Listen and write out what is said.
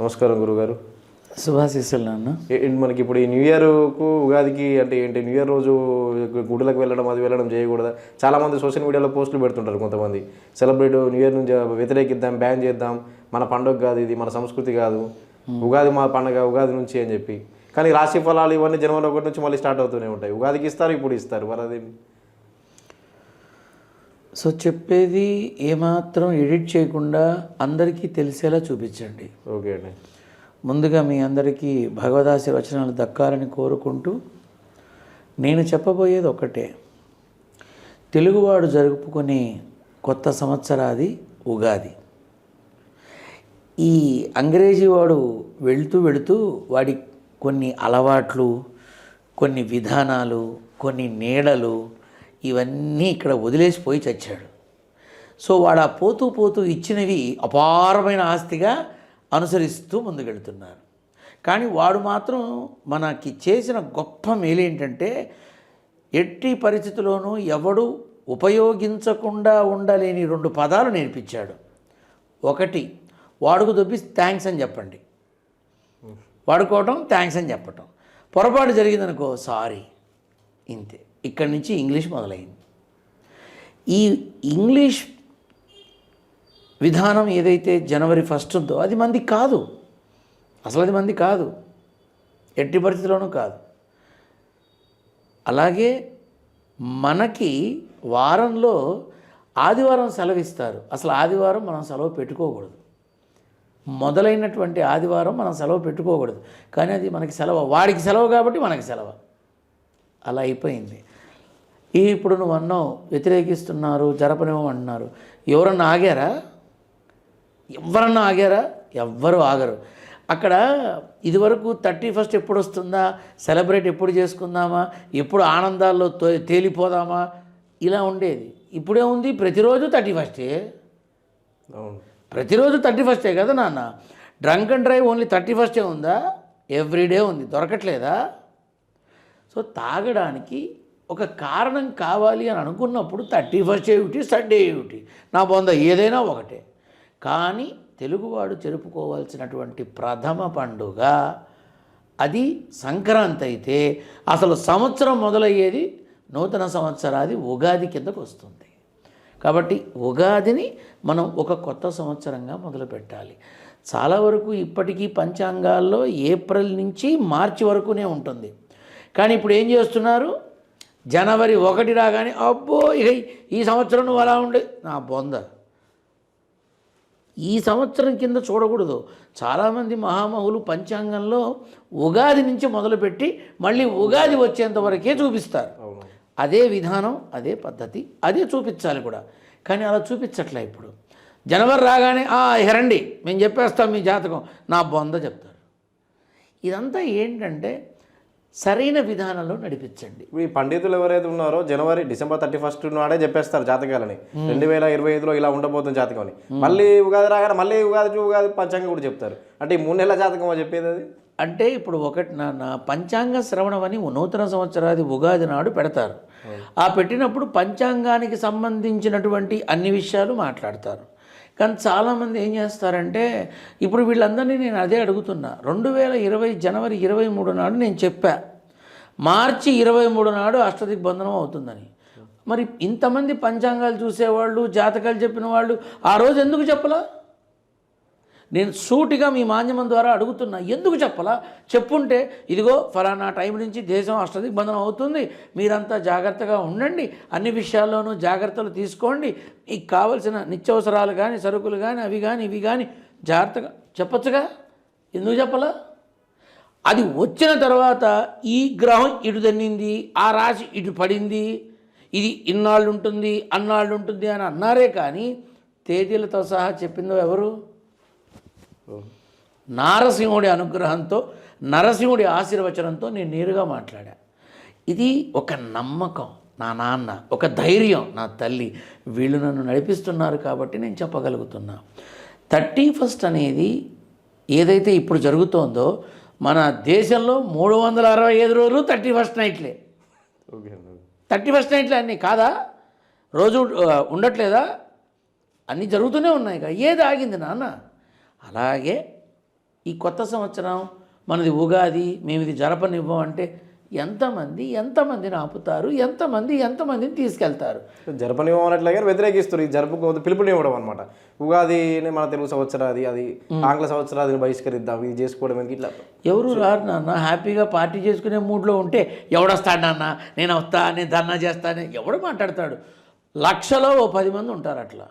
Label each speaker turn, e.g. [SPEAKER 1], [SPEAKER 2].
[SPEAKER 1] నమస్కారం గురుగారు.
[SPEAKER 2] శుభాశీస్సులు నాన్న.
[SPEAKER 1] మనకి ఇప్పుడు ఈ న్యూ ఇయర్కు ఉగాదికి అంటే ఏంటి న్యూ ఇయర్ రోజు గుడులకు వెళ్ళడం అది వెళ్ళడం చేయకూడదా? చాలా మంది సోషల్ మీడియాలో పోస్టులు పెడుతుంటారు కొంతమంది. సెలబ్రేట్ న్యూ ఇయర్ నుంచి వ్యతిరేకిద్దాం బ్యాన్ చేద్దాం. మన పండుగ కాదు ఇది మన సంస్కృతి కాదు. ఉగాది మా పండుగ ఉగాది నుంచి అని చెప్పి. కానీ రాశి ఫలాలు ఇవన్నీ జనవరి ఒకటి నుంచి మళ్ళీ స్టార్ట్ అవుతూనే ఉంటాయి. ఉగాదికి ఇస్తారు ఇప్పుడు ఇస్తారు. మరి అది?
[SPEAKER 2] సో చెప్పేది ఏమాత్రం ఎడిట్ చేయకుండా అందరికీ తెలిసేలా చూపించండి.
[SPEAKER 1] ఓకే అండి.
[SPEAKER 2] ముందుగా మీ అందరికీ భగవదాశీర్వచనాలు దక్కాలని కోరుకుంటూ నేను చెప్పబోయేది ఒకటే తెలుగువాడు జరుపుకునే కొత్త సంవత్సరాది ఉగాది. ఈ అంగ్రేజీ వాడు వెళుతూ వెళుతూ వాడి కొన్ని అలవాట్లు కొన్ని విధానాలు కొన్ని నీడలు ఇవన్నీ ఇక్కడ వదిలేసిపోయి చచ్చాడు. సో వాడు ఆ పోతూ పోతూ ఇచ్చినవి అపారమైన ఆస్తిగా అనుసరిస్తూ ముందుకెళ్తున్నారు. కానీ వాడు మాత్రం మనకి చేసిన గొప్ప మేలేంటంటే ఎట్టి పరిస్థితిలోనూ ఎవడు ఉపయోగించకుండా ఉండలేని రెండు పదాలు నేర్పించాడు. ఒకటి వాడుకు దొబ్బి థ్యాంక్స్ అని చెప్పండి. వాడుకోవటం థ్యాంక్స్ అని చెప్పటం. పొరపాటు జరిగిందనుకో సారీ. ఇంతే. ఇక్కడి నుంచి ఇంగ్లీష్ మొదలైంది. ఈ ఇంగ్లీష్ విధానం ఏదైతే జనవరి ఫస్ట్ ఉందో అది మంది కాదు. అసలు అది మంది కాదు. ఎట్టి పరిస్థితిలోనూ కాదు. అలాగే మనకి వారంలో ఆదివారం సెలవు ఇస్తారు అసలు ఆదివారం మనం సెలవు పెట్టుకోకూడదు. మొదలైనటువంటి ఆదివారం మనం సెలవు పెట్టుకోకూడదు. కానీ అది మనకి సెలవు. వాడికి సెలవు కాబట్టి మనకి సెలవు. అలా అయిపోయింది. ఈ ఇప్పుడు నువ్వు అన్నావు వ్యతిరేకిస్తున్నారు జరపనేమో అంటున్నారు ఎవరన్నా ఆగారా? ఎవరన్నా ఆగారా? ఎవ్వరు ఆగరు. అక్కడ ఇదివరకు థర్టీ ఫస్ట్ ఎప్పుడు వస్తుందా? సెలబ్రేట్ ఎప్పుడు చేసుకుందామా? ఎప్పుడు ఆనందాల్లో తో- తేలిపోదామా? ఇలా ఉండేది. ఇప్పుడే ఉంది ప్రతిరోజు థర్టీ ఫస్టే. ప్రతిరోజు థర్టీ ఫస్టే కదా నాన్న? Drunk and drive only thirty ఫస్టే ఉందా? ఎవ్రీడే ఉంది. దొరకట్లేదా? సో తాగడానికి ఒక కారణం కావాలి అని అనుకున్నప్పుడు థర్టీ ఫస్ట్ ఏమిటి సండే ఏమిటి నా బొంద ఏదైనా ఒకటే. కానీ తెలుగువాడు జరుపుకోవాల్సినటువంటి ప్రథమ పండుగ అది సంక్రాంతి అయితే అసలు సంవత్సరం మొదలయ్యేది నూతన సంవత్సరాది ఉగాది కిందకు వస్తుంది. కాబట్టి ఉగాదిని మనం ఒక కొత్త సంవత్సరంగా మొదలు పెట్టాలి. చాలా వరకు ఇప్పటికీ పంచాంగాల్లో ఏప్రిల్ నుంచి మార్చి వరకునే ఉంటుంది. కానీ ఇప్పుడు ఏం చేస్తున్నారు? జనవరి ఒకటి రాగానే అబ్బో ఇక ఈ సంవత్సరం నువ్వు అలా ఉండే. నా బొంద. ఈ సంవత్సరం కింద చూడకూడదు. చాలామంది మహామహులు పంచాంగంలో ఉగాది నుంచి మొదలుపెట్టి మళ్ళీ ఉగాది వచ్చేంత వరకే చూపిస్తారు. అదే విధానం అదే పద్ధతి అదే చూపించాలి కూడా. కానీ అలా చూపించట్లే ఇప్పుడు. జనవరి రాగానే "ఆ, ఇక రండి మేము చెప్పేస్తాం మీ జాతకం. నా బొంద చెప్తారు. ఇదంతా ఏంటంటే సరైన విధానంలో నడిపించండి.
[SPEAKER 1] ఇప్పుడు ఈ పండితులు ఎవరైతే ఉన్నారో జనవరి డిసెంబర్ థర్టీ ఫస్ట్ నాడే చెప్పేస్తారు జాతకాలని. రెండు వేల ఇరవై ఐదులో ఇలా ఉండబోతుంది జాతకం అని. మళ్ళీ ఉగాది రాగానే మళ్ళీ ఉగాది ఉగాది పంచాంగం కూడా చెప్తారు. అంటే ఈ మూడు నెలల జాతకం చెప్పేది అది?
[SPEAKER 2] అంటే ఇప్పుడు ఒకటి నా నా పంచాంగ శ్రవణం అని నూతన సంవత్సరాది ఉగాది నాడు పెడతారు. ఆ పెట్టినప్పుడు పంచాంగానికి సంబంధించినటువంటి అన్ని విషయాలు మాట్లాడతారు. కానీ చాలామంది ఏం చేస్తారంటే ఇప్పుడు వీళ్ళందరినీ నేను అదే అడుగుతున్నా. రెండు వేల ఇరవై జనవరి ఇరవై మూడు నాడు నేను చెప్పా. మార్చి ఇరవై మూడు నాడు అష్టదిగ్బంధనం అవుతుందని. మరి ఇంతమంది పంచాంగాలు చూసేవాళ్ళు జాతకాలు చెప్పిన వాళ్ళు ఆ రోజు ఎందుకు చెప్పలా? నేను సూటిగా మీ మాధ్యమం ద్వారా అడుగుతున్నా. ఎందుకు చెప్పలా? చెప్పుంటే ఇదిగో ఫలానా టైం నుంచి దేశం అష్టదిగ్బంధనం అవుతుంది. మీరంతా జాగ్రత్తగా ఉండండి. అన్ని విషయాల్లోనూ జాగ్రత్తలు తీసుకోండి. మీకు కావలసిన నిత్యావసరాలు కానీ సరుకులు కానీ అవి కానీ ఇవి కానీ జాగ్రత్తగా చెప్పొచ్చుగా? ఎందుకు చెప్పలా? అది వచ్చిన తర్వాత ఈ గ్రహం ఇటు తన్నింది ఆ రాశి ఇటు పడింది. ఇది ఇన్నాళ్ళు ఉంటుంది అన్నాళ్ళు ఉంటుంది అని అన్నారే కానీ తేదీలతో సహా చెప్పిందో ఎవరు? నారసింహుడి అనుగ్రహంతో నరసింహుడి ఆశీర్వచనంతో నేను నేరుగా మాట్లాడా. ఇది ఒక నమ్మకం నా నాన్న ఒక ధైర్యం నా తల్లి. వీళ్ళు నన్ను నడిపిస్తున్నారు కాబట్టి నేను చెప్పగలుగుతున్నా. థర్టీ ఫస్ట్ అనేది ఏదైతే ఇప్పుడు జరుగుతోందో మన దేశంలో మూడు వందల అరవై ఐదు రోజులు థర్టీ ఫస్ట్ నైట్లే. థర్టీ ఫస్ట్ నైట్లు అన్నీ కాదా? రోజు ఉండట్లేదా? అన్నీ జరుగుతూనే ఉన్నాయి కదా. ఏది ఆగింది నాన్న? అలాగే ఈ కొత్త సంవత్సరం మనది ఉగాది మేము ఇది జరపనివ్వం అంటే ఎంతమంది ఎంతమందిని ఆపుతారు ఎంతమంది ఎంతమందిని తీసుకెళ్తారు?
[SPEAKER 1] జరపనివ్వనట్లే కానీ వ్యతిరేకిస్తారు ఈ జరుపుకోవద్దు పిలుపునివ్వడం అనమాట ఉగాదిని మన తెలుగు సంవత్సరాది అది ఆంగ్ల సంవత్సరాదిని బహిష్కరిద్దాం ఇది చేసుకోవడం ఇట్లా?
[SPEAKER 2] ఎవరు రారు నాన్న? హ్యాపీగా పార్టీ చేసుకునే మూడ్లో ఉంటే ఎవడొస్తాడు నాన్న? నేను వస్తా నేను ధర్నా చేస్తాను ఎవడు మాట్లాడతాడు? లక్షలో ఓ పది మంది ఉంటారు అట్లా.